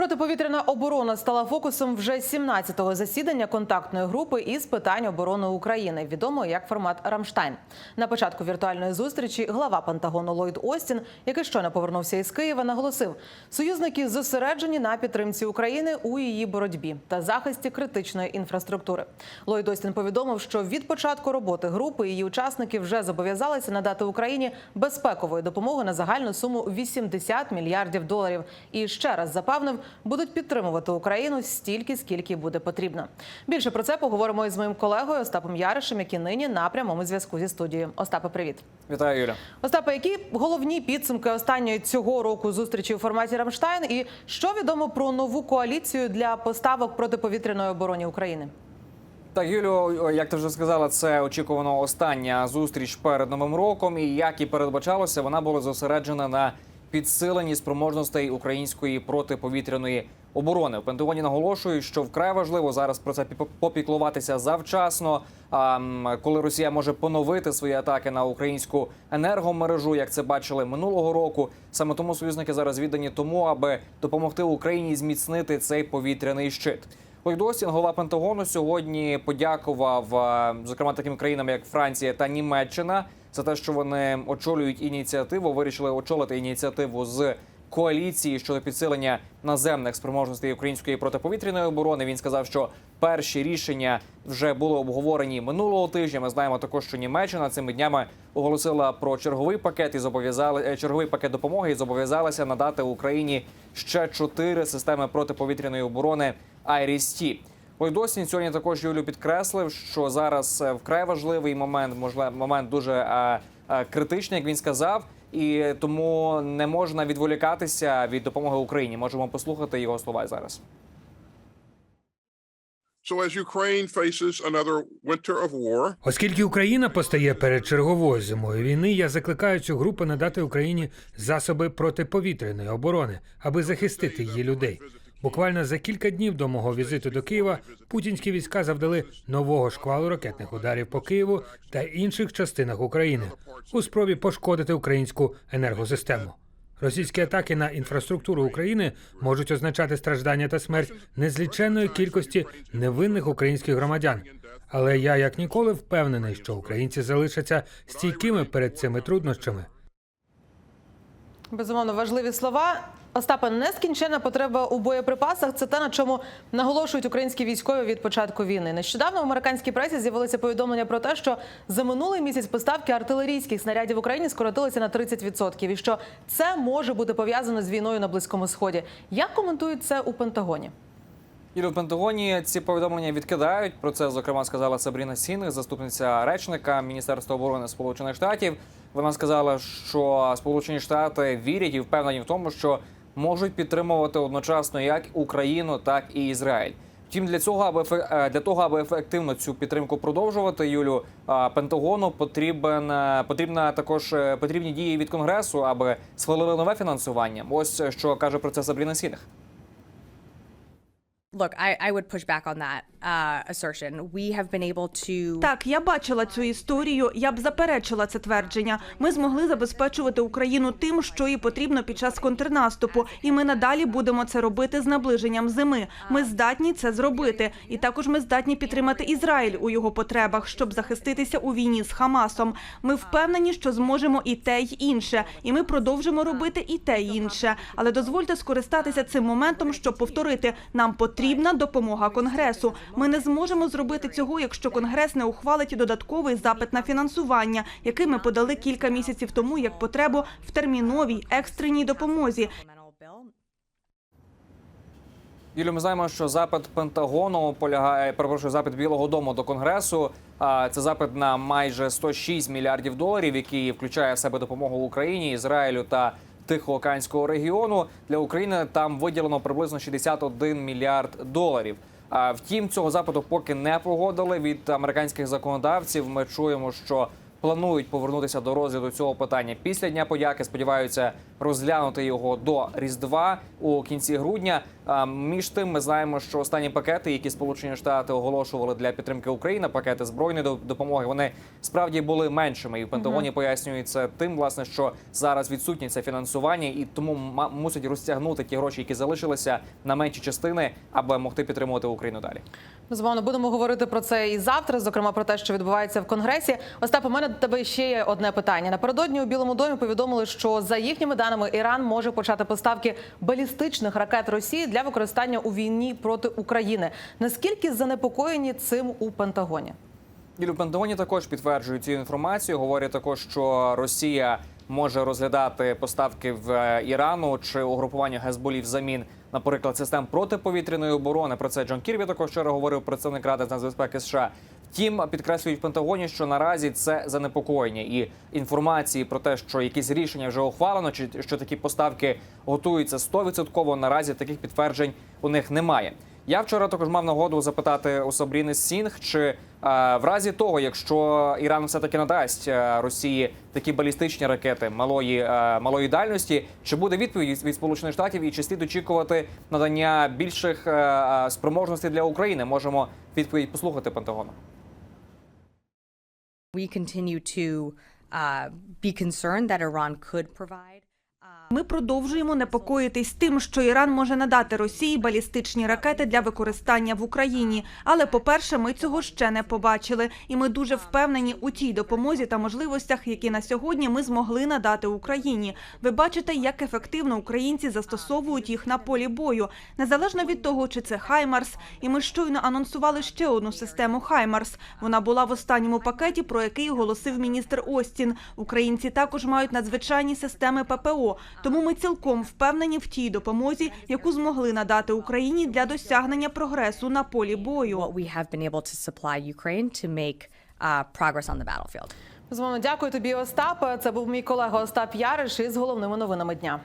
Протиповітряна оборона стала фокусом вже 17-го засідання контактної групи із питань оборони України, відомо як формат Рамштайн. На початку віртуальної зустрічі глава Пентагону Ллойд Остін, який щойно повернувся із Києва, наголосив, союзники зосереджені на підтримці України у її боротьбі та захисті критичної інфраструктури. Ллойд Остін повідомив, що від початку роботи групи її учасники вже зобов'язалися надати Україні безпекової допомоги на загальну суму 80 мільярдів доларів. І ще раз запевнив, будуть підтримувати Україну стільки, скільки буде потрібно. Більше про це поговоримо із моїм колегою Остапом Яришем, який нині на прямому зв'язку зі студією. Остапе, привіт. Вітаю, Юля. Остапе, які головні підсумки останньої цього року зустрічі у форматі Рамштайн? І що відомо про нову коаліцію для поставок протиповітряної оборони України? Так, Юлю, як ти вже сказала, це очікувано остання зустріч перед новим роком. І як і передбачалося, вона була зосереджена на підсиленні спроможностей української протиповітряної оборони. В Пентагоні наголошують, що вкрай важливо зараз про це пі- попіклуватися завчасно. А коли Росія може поновити свої атаки на українську енергомережу, як це бачили минулого року, саме тому союзники зараз віддані тому, аби допомогти Україні зміцнити цей повітряний щит. Ллойд Остін, голова Пентагону, сьогодні подякував зокрема таким країнам, як Франція та Німеччина, за те, що вони очолюють ініціативу, вирішили очолити ініціативу з коаліції щодо підсилення наземних спроможностей української протиповітряної оборони. Він сказав, що перші рішення вже були обговорені минулого тижня. Ми знаємо також, що Німеччина цими днями оголосила про черговий пакет і зобов'язали е, черговий пакет допомоги і зобов'язалася надати Україні ще чотири системи протиповітряної оборони Айріс-Ті. Лойдосін сьогодні також Юлю підкреслив, що зараз е, вкрай важливий момент, можливо, момент дуже е, е, критичний, як він сказав, і тому не можна відволікатися від допомоги Україні. Можемо послухати його слова зараз. So as Ukraine faces another winter of war, Оскільки Україна постає перед черговою зимою війни, я закликаю цю групу надати Україні засоби протиповітряної оборони, аби захистити її людей. Буквально за кілька днів до мого візиту до Києва путінські війська завдали нового шквалу ракетних ударів по Києву та інших частинах України у спробі пошкодити українську енергосистему. Російські атаки на інфраструктуру України можуть означати страждання та смерть незліченної кількості невинних українських громадян. Але я як ніколи впевнений, що українці залишаться стійкими перед цими труднощами. Безумовно, важливі слова. Остапа нескінченна потреба у боєприпасах це те, на чому наголошують українські військові від початку війни. Нещодавно в американській пресі з'явилися повідомлення про те, що за минулий місяць поставки артилерійських снарядів в Україні скоротилися на 30%, і що це може бути пов'язано з війною на близькому сході. Як коментують це у Пентагоні? І в Пентагоні ці повідомлення відкидають. Про це зокрема сказала Сабріна Сінг, заступниця речника Міністерства оборони Сполучених Штатів. Вона сказала, що Сполучені Штати вірять і впевнені в тому, що можуть підтримувати одночасно як Україну, так і Ізраїль. Втім, для цього, аби е, для того, аби ефективно цю підтримку продовжувати, Юлю Пентагону потрібен е, потрібна також е, потрібні дії від конгресу, аби схвалили нове фінансування. Ось е, що каже про це Сабріна Сінг. Look, I, I would push back on that uh, Так, я бачила цю історію. Я б заперечила це твердження. Ми змогли забезпечувати Україну тим, що їй потрібно під час контрнаступу, і ми надалі будемо це робити з наближенням зими. Ми здатні це зробити, і також ми здатні підтримати Ізраїль у його потребах, щоб захиститися у війні з Хамасом. Ми впевнені, що зможемо і те, й інше, і ми продовжимо робити і те, й інше. Але дозвольте скористатися цим моментом, щоб повторити, нам потрібна допомога Конгресу. Ми не зможемо зробити цього, якщо Конгрес не ухвалить додатковий запит на фінансування, який ми подали кілька місяців тому як потребу в терміновій екстреній допомозі. Юлі, ми знаємо, що запит Пентагону полягає, перепрошую, запит Білого Дому до Конгресу. Це запит на майже 106 мільярдів доларів, який включає в себе допомогу Україні, Ізраїлю та Тихоокеанського регіону. Для України там виділено приблизно 61 мільярд доларів. Втім, цього запиту поки не погодили від американських законодавців. Ми чуємо, що планують повернутися до розгляду цього питання після дня подяки. Сподіваються розглянути його до Різдва у кінці грудня. Між тим, ми знаємо, що останні пакети, які Сполучені Штати оголошували для підтримки України, пакети збройної до- допомоги, вони справді були меншими. І в Пентагоні пояснюють це тим, власне, що зараз відсутнє це фінансування, і тому мусять розтягнути ті гроші, які залишилися на менші частини, аби могти підтримувати Україну далі. Безумовно, будемо говорити про це і завтра, зокрема про те, що відбувається в конгресі. Остап, у мене до тебе ще є одне питання. Напередодні у Білому домі повідомили, що за їхніми даними Іран може почати поставки балістичних ракет Росії для використання у війні проти України. Наскільки занепокоєні цим у Пентагоні? І Пентагоні також підтверджують цю інформацію. Говорять також, що Росія може розглядати поставки в е, Ірану чи угрупування Гезболі взамін, наприклад, систем протиповітряної оборони. Про це Джон Кірбі також вчора говорив представник Ради з нацбезпеки США. Втім, підкреслюють в Пентагоні, що наразі це занепокоєння і інформації про те, що якісь рішення вже ухвалено, чи що такі поставки готуються 100%, наразі таких підтверджень у них немає. Я вчора також мав нагоду запитати у Сабріни Сінг, чи е, в разі того, якщо Іран все таки надасть е, Росії такі балістичні ракети малої е, малої дальності, чи буде відповідь від- Сполучених Штатів і чи слід очікувати надання більших е, е, спроможностей для України? Можемо відповідь послухати Пентагону. We continue to uh, be concerned that Iran could provide. Ми продовжуємо непокоїтись тим, що Іран може надати Росії балістичні ракети для використання в Україні. Але, по-перше, ми цього ще не побачили, і ми дуже впевнені у тій допомозі та можливостях, які на сьогодні ми змогли надати Україні. Ви бачите, як ефективно українці застосовують їх на полі бою, незалежно від того, чи це Хаймарс. І ми щойно анонсували ще одну систему Хаймарс. Вона була в останньому пакеті, про який оголосив міністр Остін. Українці також мають надзвичайні системи ППО. Тому ми цілком впевнені в тій допомозі, яку змогли надати Україні для досягнення прогресу на полі бою. Uh, battlefield. Безумовно, дякую тобі, Остап. Це був мій колега Остап Яриш із головними новинами дня.